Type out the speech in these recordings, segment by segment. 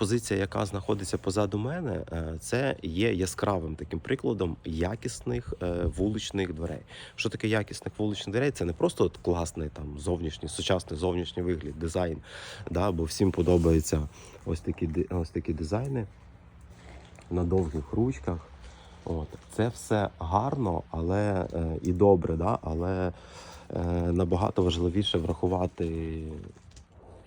позиція, яка знаходиться позаду мене, е, це є яскравим таким прикладом якісних е, вуличних дверей. Що таке якісних вуличних дверей? Це не просто от класний там зовнішній, сучасний зовнішній вигляд, дизайн. Да, бо всім подобаються ось такі ось такі дизайни на довгих ручках. От це все гарно, але е, і добре, да? але набагато важливіше врахувати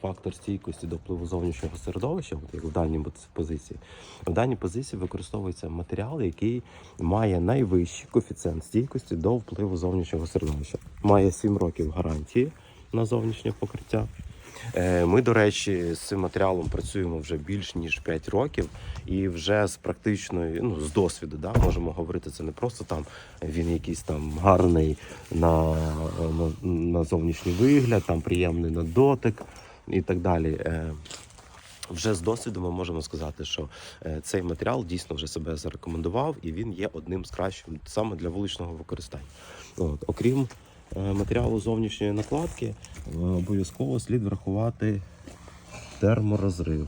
фактор стійкості до впливу зовнішнього середовища, от як в даній позиції. В даній позиції використовується матеріал, який має найвищий коефіцієнт стійкості до впливу зовнішнього середовища. Має 7 років гарантії на зовнішнє покриття. Е, Ми, до речі, з цим матеріалом працюємо вже більш ніж 5 років, і вже з практичної, ну з досвіду, да, можемо говорити, це не просто там він якийсь там гарний на, на, на зовнішній вигляд, там приємний на дотик і так далі. Е, Вже з досвіду ми можемо сказати, що е, цей матеріал дійсно вже себе зарекомендував, і він є одним з кращих саме для вуличного використання. От, окрім е, матеріалу зовнішньої накладки, обов'язково слід врахувати терморозрив.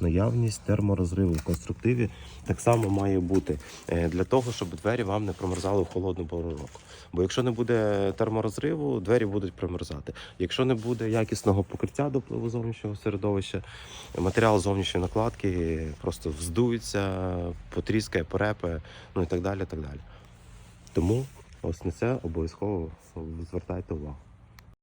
Наявність терморозриву в конструктиві так само має бути е, для того, щоб двері вам не промерзали в холодну пору року. Бо якщо не буде терморозриву, двері будуть примерзати. Якщо не буде якісного покриття до впливу зовнішнього середовища, матеріал зовнішньої накладки просто вздується, потріскає, порепе, ну і так далі. так далі. Тому ось на це обов'язково звертайте увагу.